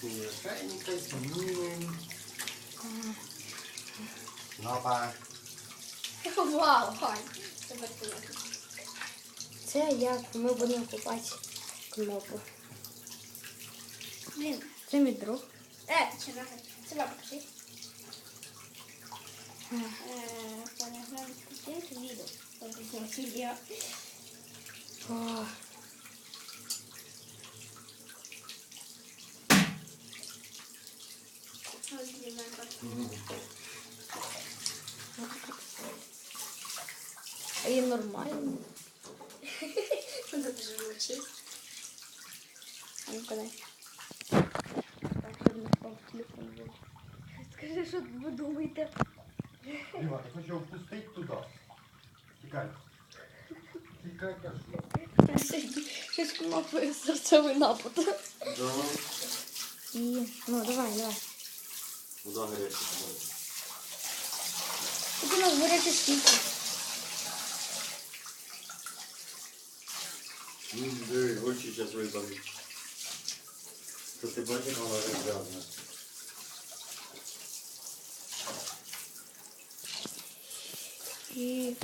Хорошенько знімем. Опа. Вау, Галь. Тепер ти. Це як ми будемо купати кнопку. Блін. Це мій друг. Е, ти чи нахай? Себе покажи. Е, понятно, включити відео. Покажи відео. А є нормально. Вона дуже мовчить. А ну дай. Скажи, що ви думаєте? Діма, ти хочу впустити туди. Тікай. Тікай, кажу. Щось кнопкою серцевий напад. Да. І, ну, давай, давай. Куда гаряча. Тут у нас гаряча світло. Ну, диви, очі зараз вибавлю. То ти бачиш, вона вже грязна. І